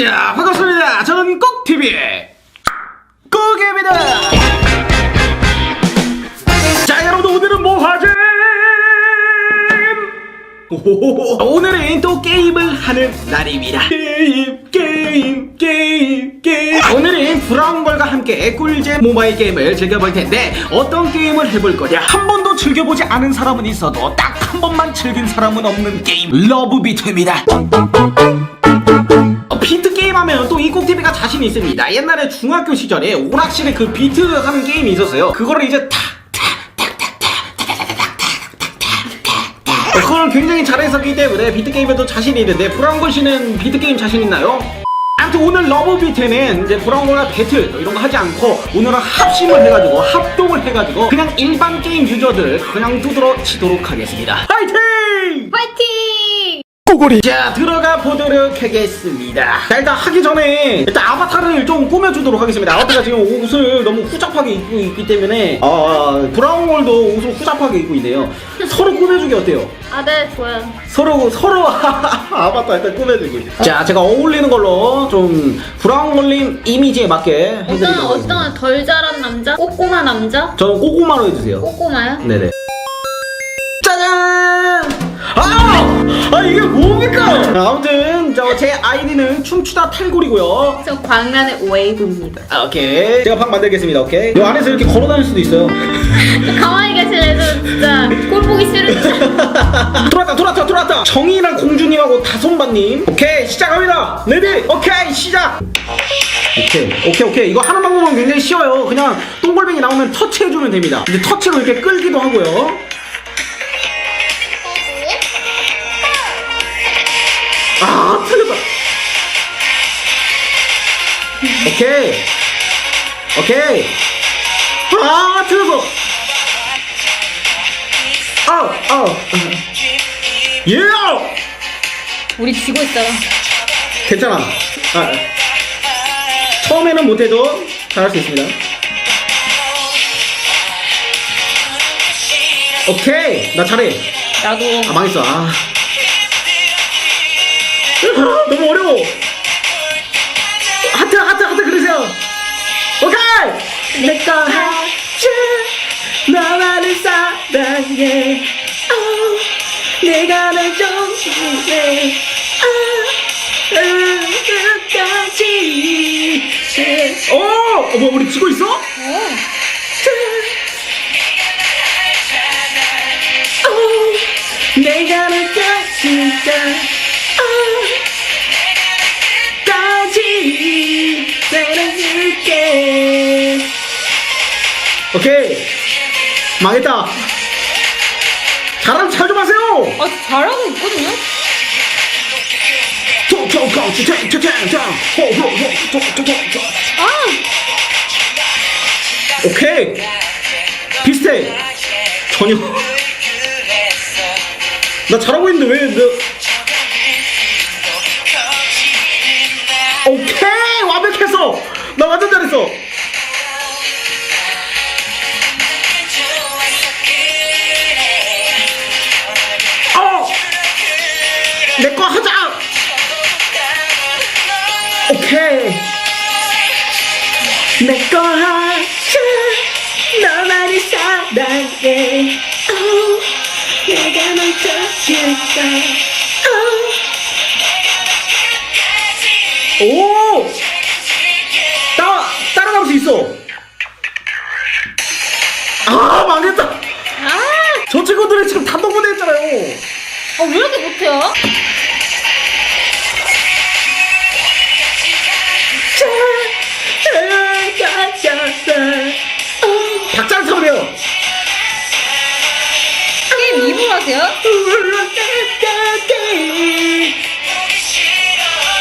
자, 반갑습니다. 저는 꼭TV의 꼭입니다. 자, 여러분 오늘은 뭐 하지? 오늘은 또 게임을 하는 날입니다. 게임, 게임, 게임, 게임. 오늘은 브라운걸과 함께 꿀잼 모바일 게임을 즐겨볼 텐데 어떤 게임을 해볼 거냐? 한 번도 즐겨보지 않은 사람은 있어도 딱 한 번만 즐긴 사람은 없는 게임 러브 비트입니다. 어, 비트 게임 하면 또 이 꼭TV가 자신 있습니다. 옛날에 중학교 시절에 오락실에 그 비트 하는 게임이 있었어요. 그거를 이제 탁, 그걸 굉장히 잘했었기 때문에 비트 게임에도 자신이 있는데 브라운걸 씨는 비트 게임 자신 있나요? 아무튼 오늘 러브비트는 이제 브라운걸과 배틀 이런 거 하지 않고 오늘은 합심을 해가지고 합동을 해가지고 그냥 일반 게임 유저들 그냥 두드러 치도록 하겠습니다. 파이팅! 꼬골이 자 들어가 보도록 하겠습니다 자 일단 하기 전에 일단 아바타를 좀 꾸며주도록 하겠습니다 아바타가 지금 옷을 너무 후잡하게 입고 있기 때문에 아 브라운홀도 옷을 후잡하게 입고 있네요 서로 꾸며주기 어때요? 아, 네, 좋아요. 서로 서로 아바타 일단 꾸며주기 자 제가 어울리는 걸로 좀 브라운홀님 이미지에 맞게 어떤, 해드리도록 하겠습니다 어떤 덜 자란 남자? 꼬꼬마 남자? 저는 꼬꼬마로 해주세요 꼬꼬마요? 네네. 짜잔! 아! 아 이게 뭡니까? 자, 아무튼 저 제 아이디는 춤추다 탈골이고요. 저 광란의 웨이브입니다. 아, 오케이. 제가 방 만들겠습니다. 오케이. 이 안에서 이렇게 걸어 다닐 수도 있어요. 저 가만히 계실래도 진짜 꼴 보기 싫은 돌았다, 돌았다, 돌았다. 정희랑 공주님하고 다솜바님. 오케이, 시작합니다. 레디, 오케이, 시작. 오케이, 오케이, 오케이. 이거 하는 방법은 굉장히 쉬워요. 그냥 동글뱅이 나오면 터치해주면 됩니다. 이제 터치로 이렇게 끌기도 하고요. 아, 틀렸다. 오케이. 오케이. 아, 틀렸어. 어, 어. 예! 우리 지고 있어요. 괜찮아. 아, 처음에는 못해도 잘할 수 있습니다. 오케이. 나 잘해. 나도 아, 망했어. 아. 너무 어려워. 하트, 하트, 하트 그러세요. 오케이! 내거 하자. 너만을 사랑해. 어, 내가 널 좋아해. 아, 끝까지. 오! 어, 뭐, 우리 지고 있어? 어. 어, 내가 널 가지 오케이 망했다 잘하면 잘좀 하세요 아, 잘하고 있거든요? 호호호 아! 오케이 비슷해 전혀 나 잘하고 있는데 왜 너... 사랑해 어, 내가 널 찾을까 어. 오 따, 따라갈 수 있어 아 망했다 아! 저 친구들은 지금 단독 무대 했잖아요 아, 왜 이렇게 못해요?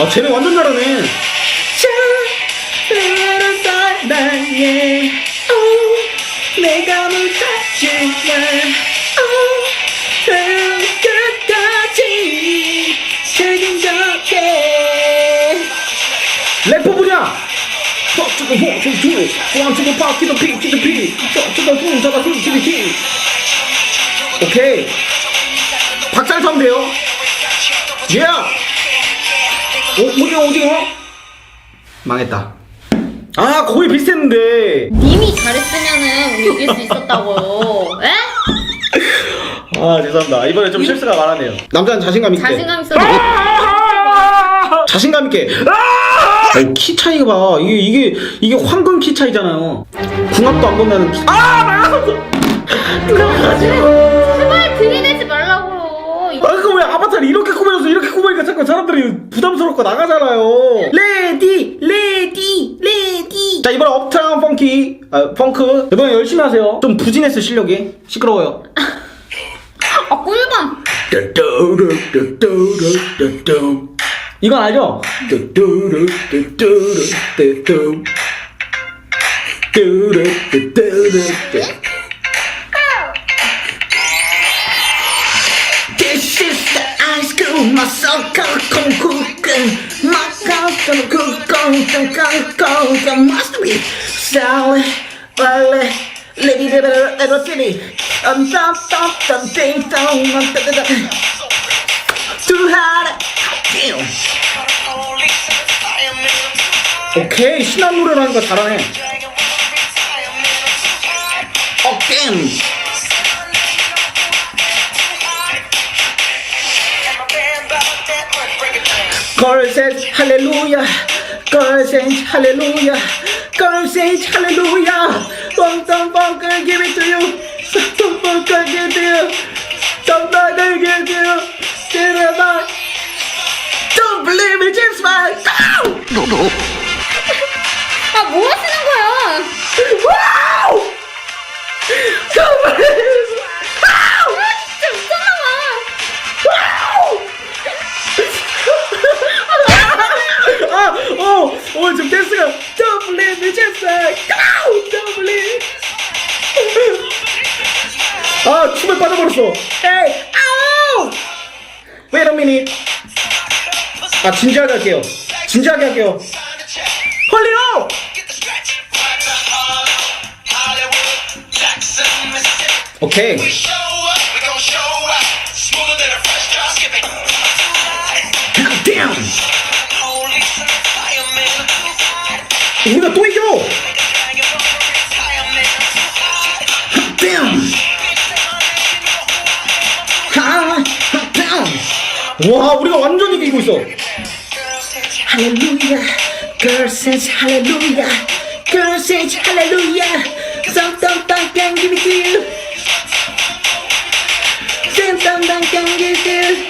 아 쟤네 완전 잘하네. 사랑해 어, 내가 널 찾지마 끝까지. 책임져게 래퍼 분야 저쪽은 호중주 왕쪽은 바퀴도 피키도 피. 저쪽은 풍자가 숨기는 키. 오케이 망했다. 아 거의 비슷했는데. 님이 잘했으면은 우리 이길 수 있었다고요. 에? 아 죄송합니다. 이번에 좀 실수가 많았네요. 남자는 자신감 있게. 자신감 있어. 자신감 있게. 아! 아니, 키 차이가 봐. 이게 이게 이게 황금 키 차이잖아요. 궁합도 안 보면 아 나갔어. 제발 꾸미니까 자꾸 사람들이 부담스럽고 나가잖아요. 레디, 레디, 레디. 자, 이번에 업타운 펑키, 아, 펑크. 이번에 열심히 하세요. 좀 부진했어, 실력이. 시끄러워요. 아 꿀밤. 이건 알죠? This is the ice cream, my soccer, kung kung must be Sally, Valley, Lady, Little City, um, dum, dum, dum, ding, dong, um, da. Too hard, damn. 오케이, 신한 노래를 하니까 잘하네. 어. God says hallelujah. God says hallelujah. God says hallelujah. Bong dong bong girl, give it to you. Bong bong girl, give it to you. Don't let them give it to you. Get it back. Don't believe it, just fine. Go! 아 뭐 하시는 거야? Wow! Don't believe 어, 어, 지금 댄스가 like Go! Don't believe 아, 춤에 빠져버렸어 Hey, 아우! Wait a minute 아, 진지하게 할게요 진지하게 할게요 헐리요! 오케이 우리가 또 이겨! 아! 와, 우리가 완전 이기고 있어. 할렐루야, girl says 할렐루야, girl says 할렐루야. 쌍땅땅 can give it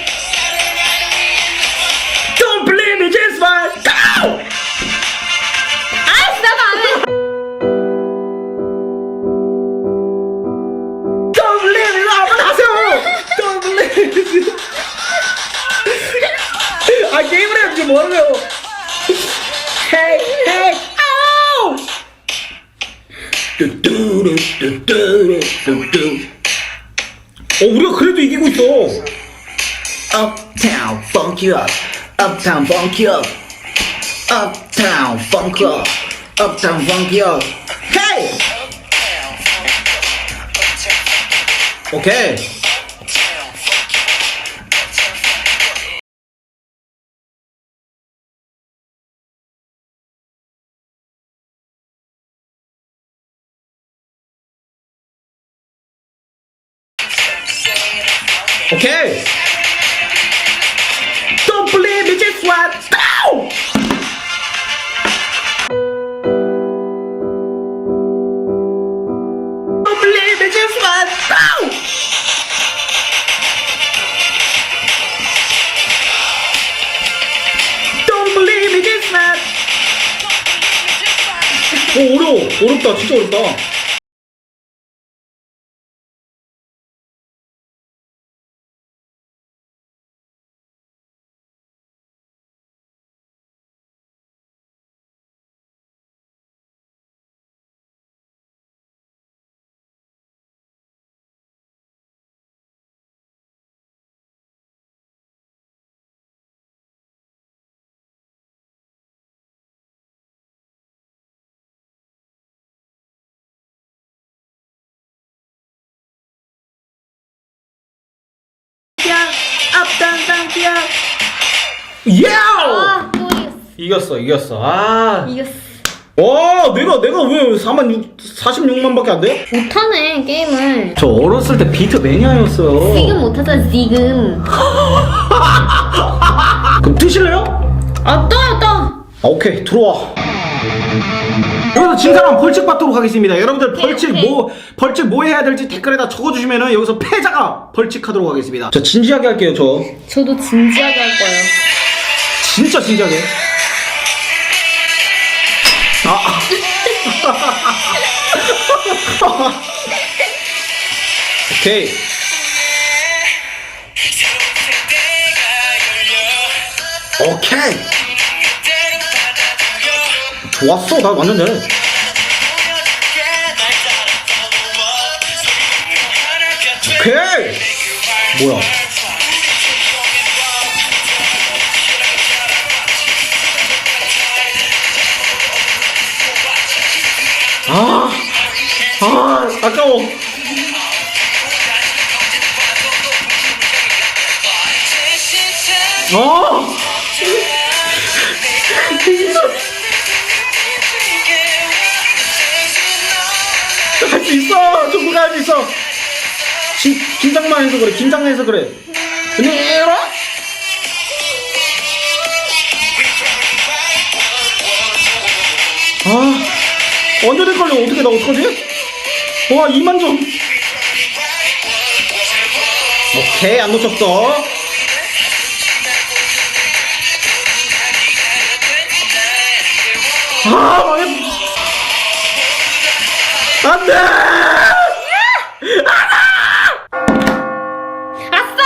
게임을 해야지 뭐하세요? Hey, hey, ow! 어 우리가 그래도 이기고 있어. Uptown funk you up, Uptown funk you up, Uptown funk you up, Uptown funk you up. Hey! 오케이. 오 케이. Don't believe me, just what? Go! Don't believe me, just what? Go! Don't believe me, just what? 오 어려워 어렵다 진짜 어렵다 당기야. 야! 아또 이겼어. 이겼어 이겼어 아 이겼어. 와 내가 내가 왜 4만 6 46만밖에 안 돼? 못하네 게임을. 저 어렸을 때 비트 매니아였어요 지금 못하잖아 지금. 그럼 뜨실래요? 아 떠요 떠. 아, 오케이 들어와 여기서 진 사람 벌칙 받도록 하겠습니다 여러분들 벌칙 오케이. 뭐 벌칙 뭐 해야 될지 댓글에다 적어주시면은 여기서 패자가 벌칙하도록 하겠습니다 저 진지하게 할게요 저 저도 진지하게 할 거예요. 진짜 진지하게 아. 오케이. 오케이. 좋았어. 나 완전 잘해. 오케이. 뭐야 아, 아까워. 아, 할수 있어. 중국 할수 있어. 진, 긴장만 해서 그래. 긴장해서 그래. 근데 에라? 아, 완전 헷갈려. 어떻게 나 어떡하지? 와, 2만 점. 오케이, 안 놓쳤어. 아, 망했. 안 돼! 아싸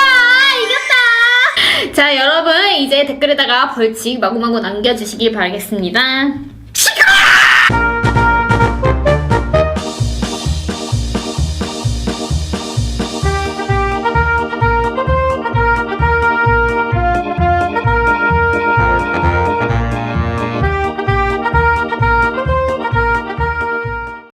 이겼다. 자 여러분 이제 댓글에다가 벌칙 마구마구 남겨주시길 바라겠습니다.